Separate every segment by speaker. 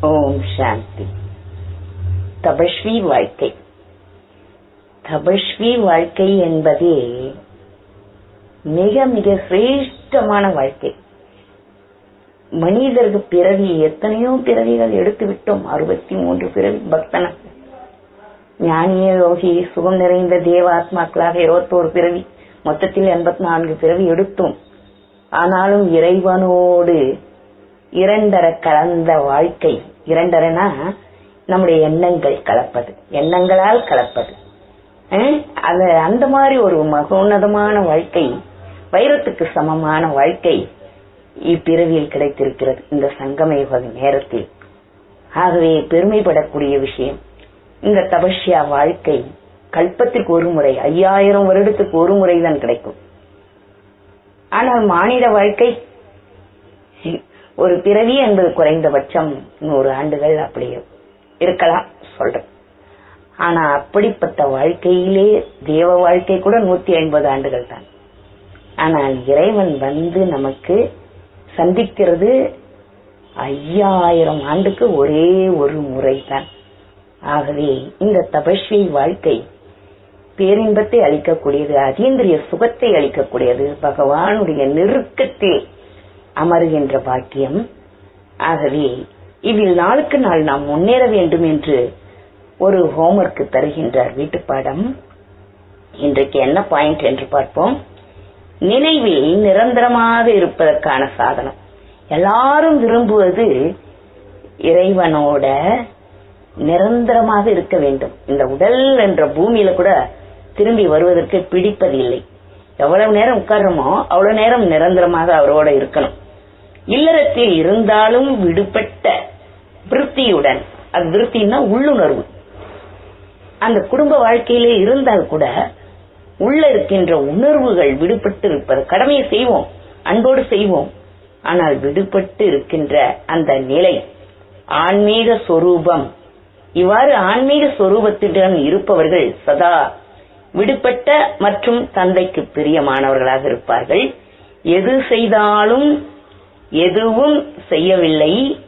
Speaker 1: ஓம் சாந்தி. தபஸ்வி வாழ்க்கை. தபஸ்வி வாழ்க்கை என்பதே மிக மிக சிரேஷ்டமான வாழ்க்கை. மனிதருக்கு பிறவி எத்தனையோ பிறவிகள் எடுத்து விட்டோம். அறுபத்தி மூன்று பிறவி பக்தன. ஞானிய யோகி சுகம் நிறைந்த தேவாத்மாக்களாக இருபத்தோரு பிறவி. மொத்தத்தில் எண்பத்தி நான்கு பிறவி எடுத்தோம். ஆனாலும் இறைவனோடு இரண்டரை கலந்த வாழ்க்கை. இரண்டரைனா நம்முடைய எண்ணங்கள் கலப்பது. எண்ணங்களால் கலப்பது. அது அந்த மாதிரி ஒரு மகோன்னதமான வாழ்க்கை வைரத்துக்கு சமமான வாழ்க்கை இப்பிறவியில் கிடைத்திருக்கிறது. இந்த சங்கமயுக நேரத்தில். ஆகவே பெருமைப்படக்கூடிய விஷயம் இந்த தபஸ்யா வாழ்க்கை கல்பத்திற்கு ஒரு முறை ஐயாயிரம் வருடத்துக்கு ஒரு முறை தான் கிடைக்கும். ஆனால் மானிட வாழ்க்கை ஒரு பிறவி என்பது குறைந்தபட்சம் நூறு ஆண்டுகள் அப்படி இருக்கலாம் சொல்றேன். ஆனா அப்படிப்பட்ட வாழ்க்கையிலே தேவ வாழ்க்கை கூட நூத்தி ஐம்பது ஆண்டுகள் தான். ஆனால் இறைவன் வந்து நமக்கு சந்திக்கிறது ஐயாயிரம் ஆண்டுக்கு ஒரே ஒரு முறைதான் ஆகவே இந்த தபஸ்வி வாழ்க்கை பேரின்பத்தை அளிக்கக்கூடியது அதீந்திரிய சுகத்தை அளிக்கக்கூடியது பகவானுடைய நெருக்கத்தில் அமருகின்ற பாக்கியம். ஆகவே இதில் நாளுக்கு நாள் நாம் முன்னேற வேண்டும் என்று ஒரு ஹோம்ஒர்க் தருகின்றார் வீட்டுப்பாடம். இன்றைக்கு என்ன பாயிண்ட் என்று பார்ப்போம். நினைவில் நிரந்தரமாக இருப்பதற்கான சாதனம். எல்லாரும் விரும்புவது இறைவனோட நிரந்தரமாக இருக்க வேண்டும். இந்த உடல் என்ற பூமியில கூட திரும்பி வருவதற்கு பிடிப்பதில்லை. எவ்வளவு நேரம் உட்கார்றோமோ அவ்வளவு நேரம் நிரந்தரமாக அவரோட இருக்கணும். இல்லறத்தில் இருந்தாலும் விடுபட்ட விருத்தியுடன். அது விருத்தின்னா உள்ளுணர்வு. அந்த குடும்ப வாழ்க்கையிலே இருந்தால் கூட உள்ள இருக்கின்ற உணர்வுகள் விடுபட்டு இருப்பது கடமையை செய்வோம் அன்போடு செய்வோம். ஆனால் விடுபட்டு இருக்கின்ற அந்த நிலை ஆன்மீக சொரூபம். இவ்வாறு ஆன்மீக சொரூபத்துடன் இருப்பவர்கள் சதா விடுபட்ட மற்றும் தந்தைக்கு பிரியமானவர்களாக இருப்பார்கள். எது செய்தாலும் எதுவும் செய்யவில்லை.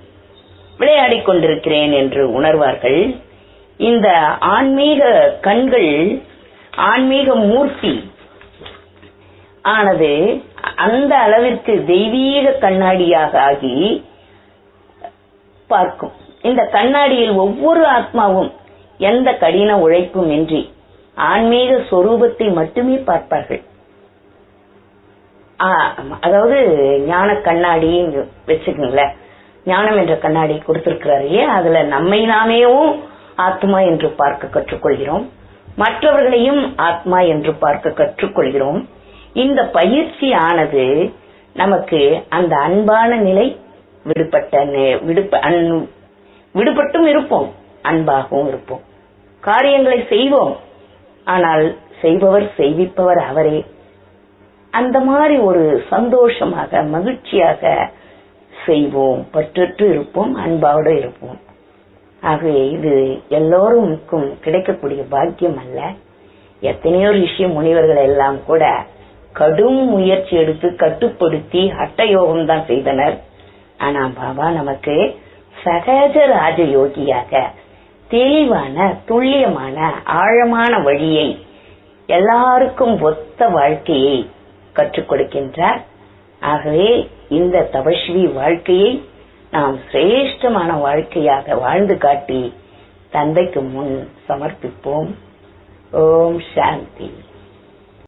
Speaker 1: விளையாடிக் கொண்டிருக்கிறேன் என்று உணர்வார்கள். இந்த ஆன்மீக கண்கள் ஆன்மீக மூர்த்தி ஆனது அந்த அளவிற்கு தெய்வீக கண்ணாடியாக ஆகி பார்க்கும். இந்த கண்ணாடியில் ஒவ்வொரு ஆத்மாவும் எந்த கடின உழைப்பும் இன்றி ஆன்மீக சொரூபத்தை மட்டுமே பார்ப்பார்கள். அதாவது ஞான கண்ணாடி வச்சுக்கோங்களேன் ஞானம் என்ற கண்ணாடி கொடுத்திருக்கிறாரையே அதுல நம்மை நாமேவும் ஆத்மா என்று பார்க்க கற்றுக்கொள்கிறோம். மற்றவர்களையும் ஆத்மா என்று பார்க்க கற்றுக்கொள்கிறோம். இந்த பயிற்சி ஆனது நமக்கு அந்த அன்பான நிலை விடுபட்ட அன்- விடுபட்டும் இருப்போம். அன்பாகவும் இருப்போம். காரியங்களை செய்வோம். ஆனால் செய்பவர் செய்விப்பவர் அவரே. அந்த மாதிரி ஒரு சந்தோஷமாக மகிழ்ச்சியாக செய்வோம். பற்றற்று இருப்போம் அன்பாவோடு இருப்போம். ஆகவே இது எல்லோருக்கும் கிடைக்கக்கூடிய பாக்கியம் அல்ல. எத்தனையோ ரிஷி முனிவர்கள் எல்லாம் கூட கடும் முயற்சி எடுத்து கட்டுப்படுத்தி ஹட்டயோகம் தான் செய்தனர். ஆனா பாபா நமக்கு சகஜ ராஜயோகியாக தெளிவான துல்லியமான ஆழமான வழியை எல்லாருக்கும் ஒத்த வாழ்க்கையை கற்றுக் கொடுக்கின்றார். ஆகவே இந்த தபஸ்வி வாழ்க்கையை நாம் சிரேஷ்டமான வாழ்க்கையாக வாழ்ந்து காட்டி தந்தைக்கு முன் சமர்ப்பிப்போம். ஓம் சாந்தி.